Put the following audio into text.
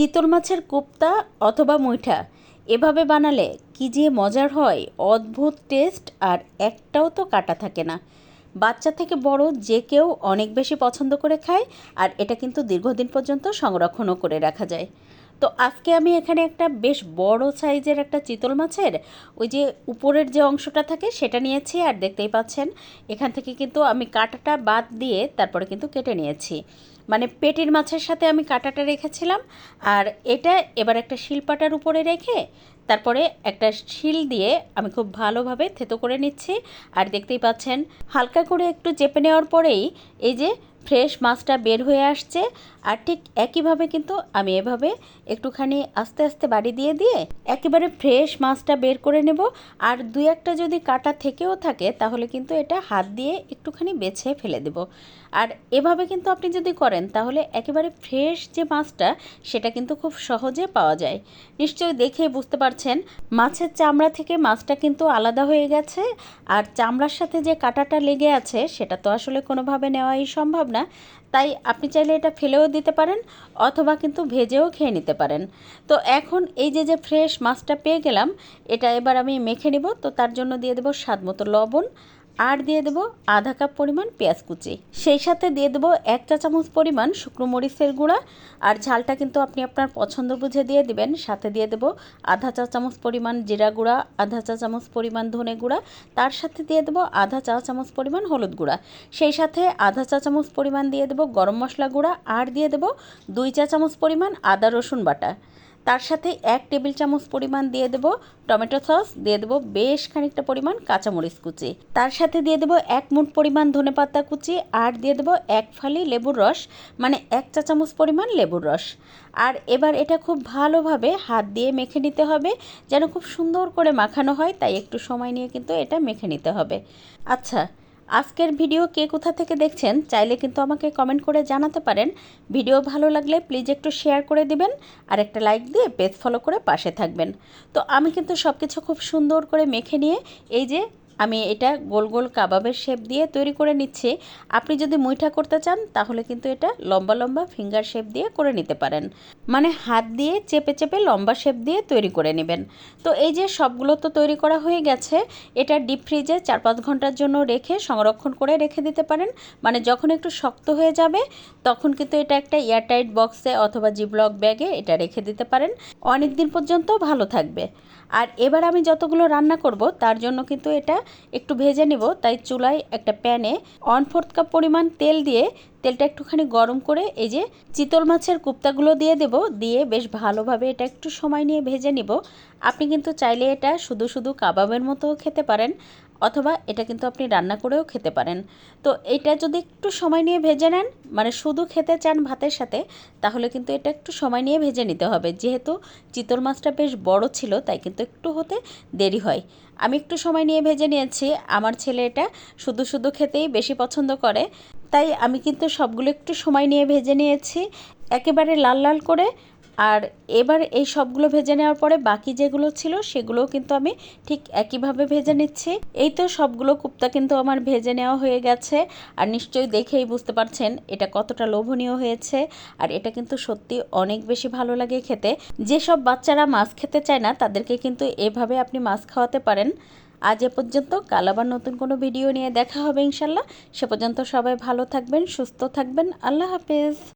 চিতল মাছের কোপ্তা অথবা মুইঠা, এভাবে বানালে কি যে মজার হয়, অদ্ভুত টেস্ট আর একটাও তো কাটা থাকে না। বাচ্চা থেকে বড় যে কেউ অনেক বেশি পছন্দ করে খায় আর এটা কিন্তু দীর্ঘদিন পর্যন্ত সংরক্ষণও করে রাখা যায়। তো আজকে আমি এখানে একটা বেশ বড় সাইজের একটা চিতল মাছের ওই যে উপরের যে অংশটা থাকে সেটা নিয়েছি আর দেখতেই পাচ্ছেন, এখান থেকে কিন্তু আমি কাটাটা বাদ দিয়ে তারপরে কিন্তু কেটে নিয়েছি। মানে পেটের মাছের সাথে আমি কাঁটাটা রেখেছিলাম আর এটা এবার একটা শিলপাটার উপরে রেখে তারপরে একটা শিল দিয়ে আমি খুব ভালোভাবে থেতো করে নিচ্ছি। আর দেখতেই পাচ্ছেন, হালকা করে একটু চেপে নেওয়ার পরেই এই যে ফ্রেশ মাছটা বের হয়ে আসছে। আর ঠিক একইভাবে কিন্তু আমি এভাবে একটুখানি আস্তে আস্তে বাড়ি দিয়ে দিয়ে একেবারে ফ্রেশ মাছটা বের করে নেব। আর দুই একটা যদি কাটা থেকেও থাকে, তাহলে কিন্তু এটা হাত দিয়ে একটুখানি বেছে ফেলে দেব। আর এভাবে কিন্তু আপনি যদি করেন, তাহলে একেবারে ফ্রেশ যে মাছটা, সেটা কিন্তু খুব সহজে পাওয়া যায়। নিশ্চয়ই দেখে বুঝতে পারছেন মাছের চামড়া থেকে মাছটা কিন্তু আলাদা হয়ে গেছে, আর চামড়ার সাথে যে কাঁটাটা লেগে আছে, সেটা তো আসলে কোনোভাবে নেওয়াই সম্ভব না। তাই আপনি চাইলে এটা ফেলেও দিতে পারেন, অথবা কিন্তু ভেজেও খেয়ে নিতে পারেন। তো এখন এই যে যে ফ্রেশ মাছটা পেয়ে গেলাম, এটা এবার আমি মেখে নেব। তো তার জন্য দিয়ে দেবো স্বাদ মতো লবণ আর দিয়ে দেবো আধা কাপ পরিমাণ পেঁয়াজ কুচি। সেই সাথে দিয়ে দেবো এক চা চামচ পরিমাণ শুকনো মরিচের গুঁড়া। আর ঝালটা কিন্তু আপনি আপনার পছন্দ বুঝে দিয়ে দিবেন। সাথে দিয়ে দেবো আধা চা চামচ পরিমাণ জিরা গুঁড়া, আধা চা চামচ পরিমাণ ধনে গুঁড়া। তার সাথে দিয়ে দেবো আধা চা চামচ পরিমাণ হলুদ গুঁড়া। সেই সাথে আধা চা চামচ পরিমাণ দিয়ে দেবো গরম মশলা গুঁড়া। আর দিয়ে দেবো দুই চা চামচ পরিমাণ আদা রসুন বাটা। তার সাথে এক টেবিল চামচ পরিমাণ দিয়ে দেব টমেটো সস, দিয়ে দেবো বেশ খানিকটা পরিমাণ কাঁচামরিচ কুচি। তার সাথে দিয়ে দেবো এক মুঠ পরিমাণ ধনে পাতা কুচি আর দিয়ে দেবো এক ফালি লেবুর রস মানে এক চা চামচ পরিমাণ লেবুর রস। আর এবার এটা খুব ভালোভাবে হাত দিয়ে মেখে নিতে হবে, যেন খুব সুন্দর করে মাখানো হয়, তাই একটু সময় নিয়ে কিন্তু এটা মেখে নিতে হবে। আচ্ছা আজকের ভিডিও কে কোথা থেকে দেখছেন চাইলে কিন্তু আমাকে কমেন্ট করে জানাতে পারেন। ভিডিও ভালো লাগলে প্লিজ একটু শেয়ার করে দিবেন আর একটা লাইক দিয়ে পেজ ফলো করে পাশে থাকবেন। তো আমি কিন্তু সব কিছু খুব সুন্দর করে মেখে নিয়ে এই যে আমি এটা গোল গোল কাবাবের শেপ দিয়ে তৈরি করে নিচ্ছি। আপনি যদি মুইঠা করতে চান, তাহলে কিন্তু এটা লম্বা লম্বা ফিঙ্গার শেপ দিয়ে করে নিতে পারেন। মানে হাত দিয়ে চেপে চেপে লম্বা শেপ দিয়ে তৈরি করে নেবেন। তো এই যে সবগুলো তো তৈরি করা হয়ে গেছে, এটা ডিপ ফ্রিজে চার পাঁচ ঘণ্টার জন্য রেখে সংরক্ষণ করে রেখে দিতে পারেন। মানে যখন একটু শক্ত হয়ে যাবে, তখন কিন্তু এটা একটা এয়ারটাইট বক্সে অথবা জিব্লক ব্যাগে এটা রেখে দিতে পারেন। অনেক দিন পর্যন্ত ভালো থাকবে। আর এবার আমি যতগুলো রান্না করব, তার জন্য কিন্তু এটা একটু ভেজে নেব, তাই চুলায় একটা প্যানে ওয়ান ফোর্থ কাপ পরিমাণ তেল দিয়ে তেলটা একটুখানি গরম করে এই যে চিতল মাছের কুপ্তাগুলো দিয়ে দেব, দিয়ে বেশ ভালোভাবে এটা একটু সময় নিয়ে ভেজে নিব। আপনি কিন্তু চাইলে এটা শুধু শুধু কাবাবের মতো খেতে পারেন। অথবা এটা কিন্তু আপনি রান্না করেও খেতে পারেন। তো এটা যদি একটু সময় নিয়ে ভেজে নেন মানে শুধু খেতে চান ভাতের সাথে, তাহলে কিন্তু এটা একটু সময় নিয়ে ভেজে নিতে হবে। যেহেতু চিতল মাছটা বেশ বড় ছিল, তাই কিন্তু একটু হতে দেরি হয়। আমি একটু সময় নিয়ে ভেজে নিয়েছি। আমার ছেলে এটা শুধু শুধু খেতেই বেশি পছন্দ করে। তাই আমি কিন্তু সবগুলো একটু সময় নিয়ে ভেজে নিয়েছি। একেবারে লাল লাল করে আর এবার এই সবগুলো ভেজে নেওয়ার পরে বাকি যেগুলো ছিল সেগুলোও কিন্তু আমি ঠিক একইভাবে ভেজে নিচ্ছি। এই তো সবগুলো কুপ্তা কিন্তু আমার ভেজে নেওয়া হয়ে গেছে। আর নিশ্চয়ই দেখেই বুঝতে পারছেন এটা কতটা লোভনীয় হয়েছে। আর এটা কিন্তু সত্যি অনেক বেশি ভালো লাগে খেতে। যেসব বাচ্চারা মাছ খেতে চায় না, তাদেরকে কিন্তু এভাবে আপনি মাছ খাওয়াতে পারেন। আজ এ পর্যন্ত, কাল আবার নতুন কোনো ভিডিও নিয়ে দেখা হবে ইনশাল্লাহ। সে পর্যন্ত সবাই ভালো থাকবেন, সুস্থ থাকবেন। আল্লাহ হাফেজ।